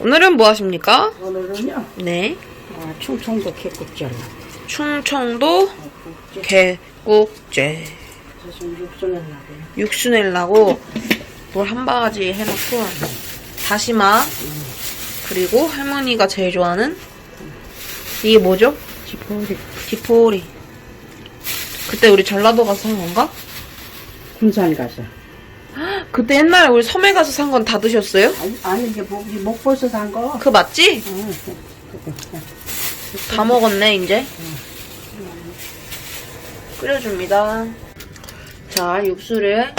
오늘은 뭐 하십니까? 오늘은요, 네. 아, 충청도 개국절. 충청도 개국제. 육수 내려고. 육수 내려고 물 한 바가지 해놓고 다시마 그리고 할머니가 제일 좋아하는 이게 뭐죠? 지포리. 디포리. 그때 우리 전라도 가서 산 건가? 군산 가서. 그때 옛날에 우리 섬에 가서 산 건 다 드셨어요? 아니, 아니 이게 목, 이 목포에서 산 거. 그거 맞지? 응. 다 먹었네 이제 끓여줍니다 자 육수를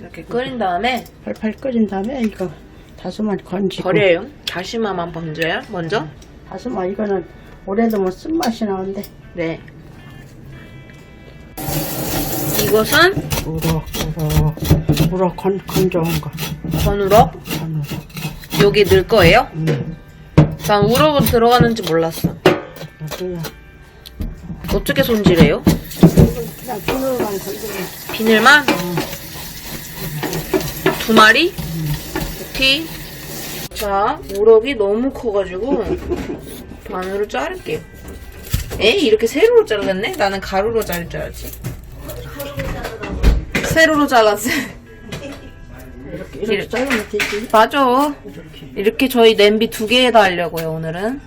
이렇게 끓인 다음에 팔팔 끓인 다음에 이거 다수만 건지고. 버려요 다시마만 먼저요 먼저 다수마 이거는 오래두면 쓴맛이 나는데. 네 이것은 우럭, 우럭. 우럭 건, 건조한 거. 전우럭 건우럭. 여기 넣을 거예요 응. 난 우럭은 들어가는지 몰랐어 그냥, 어떻게 손질해요 그냥 비누만 건지고. 비늘만 두 마리 티. 자, 우럭이 너무 커가지고 반으로 자를게요. 에이, 이렇게 세로로 잘랐네? 나는 가로로 자를 줄 알았지. 세로로 잘랐어. 이렇게, 이렇게 자르면 되지. 맞아. 이렇게. 이렇게 저희 냄비 두 개에다 하려고요, 오늘은.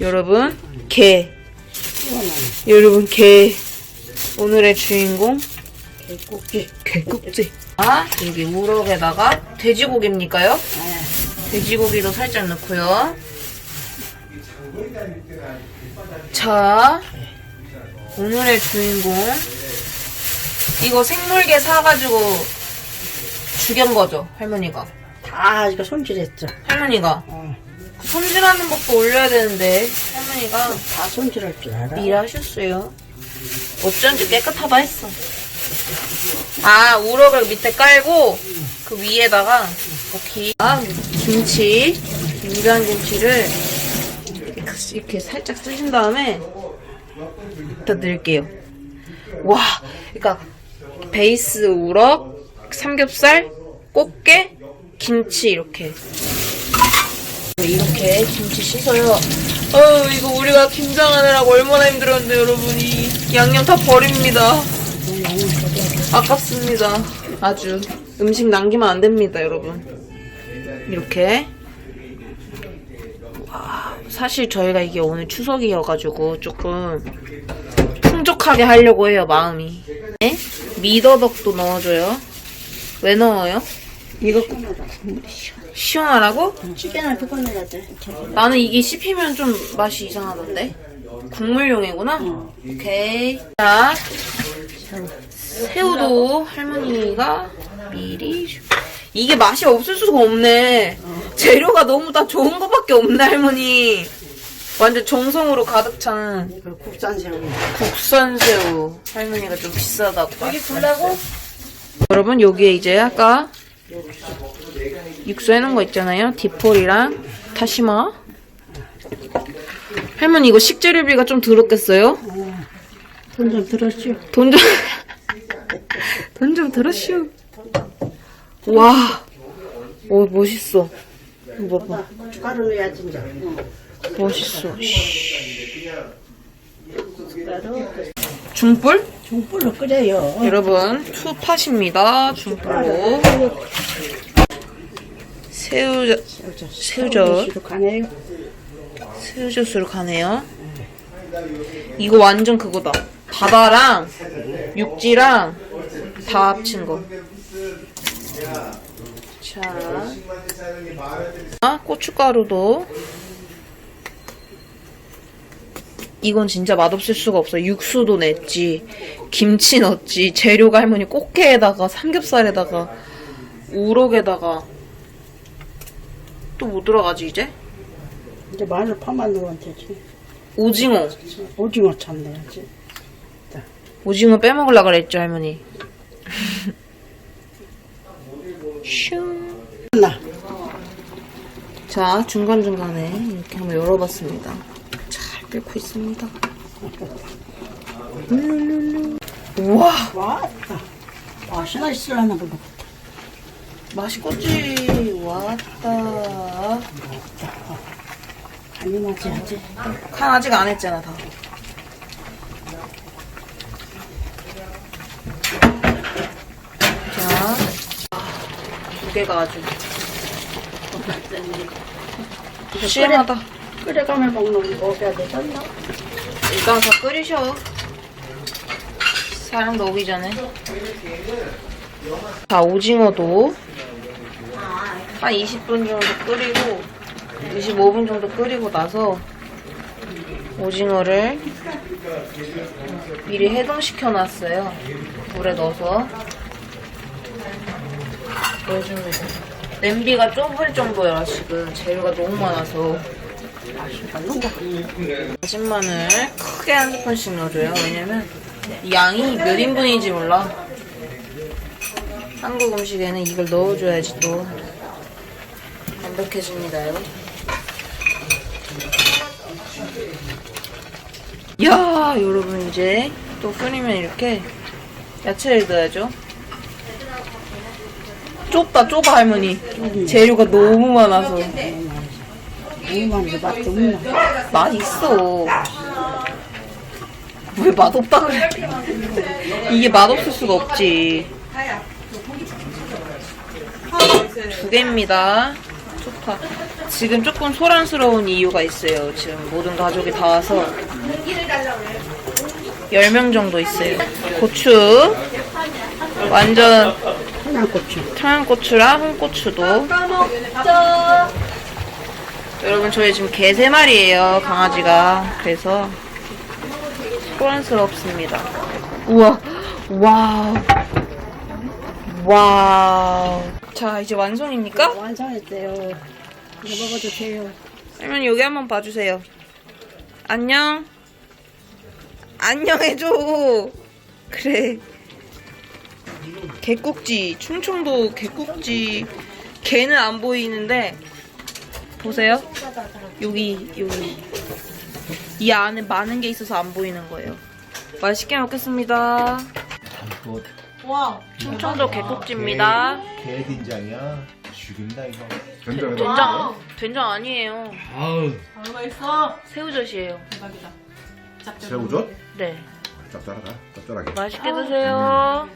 여러분, 게. 시원하네. 여러분, 게. 오늘의 주인공, 개국지. 개국지. 아, 여기 우럭에다가 돼지고기입니까요? 돼지고기도 살짝 넣고요. 자, 오늘의 주인공. 이거 생물게 사가지고 죽연 거죠, 할머니가. 다 이거 손질했죠. 할머니가. 어. 그 손질하는 법도 올려야 되는데, 할머니가 다 손질할 줄 알아. 일하셨어요. 어쩐지 깨끗하다 했어. 아, 우럭을 밑에 깔고 그 위에다가 이렇게 아, 김치, 인간 김치를 이렇게 살짝 쓰신 다음에 다 넣을게요. 와, 그러니까 베이스 우럭, 삼겹살, 꽃게, 김치 이렇게 이렇게 김치 씻어요. 어 이거 우리가 김장하느라고 얼마나 힘들었는데 여러분이 양념 다 버립니다. 아깝습니다. 아주 음식 남기면 안 됩니다, 여러분. 이렇게. 와, 사실 저희가 이게 오늘 추석이어가지고 조금 풍족하게 하려고 해요, 마음이. 네? 미더덕도 넣어줘요. 왜 넣어요? 이거. 시원하라고? 그거 넣어야 돼. 나는 이게 씹히면 좀 맛이 이상하던데. 국물용이구나. 오케이. 자, 새우도 할머니가 미리. 주- 이게 맛이 없을 수가 없네. 재료가 너무 다 좋은 거밖에 없네, 할머니. 완전 정성으로 가득 찬 이거 국산 새우. 국산 새우. 할머니가 좀 비싸다고. 여기 불라고? 여러분, 여기에 이제 아까 육수 해놓은 거 있잖아요. 디폴이랑 타시마. 할머니 이거 식재료비가 좀 들었겠어요? 돈 좀 들었죠? 돈 좀, 돈 좀 들었슈. 와, 오, 멋있어. 이거 봐봐. 고춧가루 넣어야 진짜. 멋있어. 고춧가루. 중불? 중불로 끓여요. 여러분, 투팟입니다. 중불로. 새우, 새우젓. 새우젓. 새우젓으로 가네요. 이거 완전 그거다. 바다랑 육지랑 다 합친 거. 자, 아, 고춧가루도. 이건 진짜 맛없을 수가 없어. 육수도 냈지, 김치 넣었지, 재료가 할머니 꽃게에다가 삼겹살에다가 우럭에다가 또 뭐 들어가지 이제? 이제 마늘 파만 넣으면 되지. 오징어. 오징어 참 넣어야지. 오징어 빼먹으려 그랬죠, 할머니. 슝. 나 자, 중간중간에 이렇게 한번 열어봤습니다. 잘 끓고 있습니다. 우와 왔다. 맛이나 있으려나 보다. 맛있겠지 왔다 간이 나지 하지. 간 아직 안 했잖아 다 자, 두 개가 아주 심하다 끓여가면 먹는 거 먹어야 되잖아. 일단 다 끓이셔. 사람 넣기 전에. 자, 오징어도 한 20분 정도 끓이고, 25분 정도 끓이고 나서 오징어를 미리 해동시켜 놨어요. 물에 넣어서 넣어줍니다. 냄비가 좁을 정도야, 지금. 재료가 너무 많아서. 다진 마늘 크게 한 스푼씩 넣어줘요. 왜냐면 이 양이 몇 인분인지 몰라. 한국 음식에는 이걸 넣어줘야지 또 완벽해집니다요. 야, 여러분 이제 또 끓이면 이렇게 야채를 넣어야죠. 좁다 좁아 할머니. 재료가 너무 많아서. 너무 많은데 맛도 없나. 맛 있어. 왜 맛없다 그래? 이게 맛없을 수가 없지. 두 개입니다. 좋다. 지금 조금 소란스러운 이유가 있어요. 지금 모든 가족이 다 와서 10명 정도 있어요. 고추. 완전 청양 고추. 청양고추랑 홍고추도. 여러분 저희 지금 개 세 마리예요 강아지가 그래서 소란스럽습니다. 우와 와우 와우 자 이제 완성입니까? 완성했대요. 이거 먹어주세요. 할머니 여기 한번 봐주세요. 안녕 안녕 해줘 그래 개국지 충청도 개국지 개는 안 보이는데 보세요. 여기 여기. 이 안에 많은 게 있어서 안 보이는 거예요. 맛있게 먹겠습니다. 와. 충청도 개국지입니다. 개된장이야. 죽인다 이거. 된장 된장. 아니에요. 아우. 새우젓이에요. 새우젓? 네. 짭짤하다. 짭짤하게. 맛있게 드세요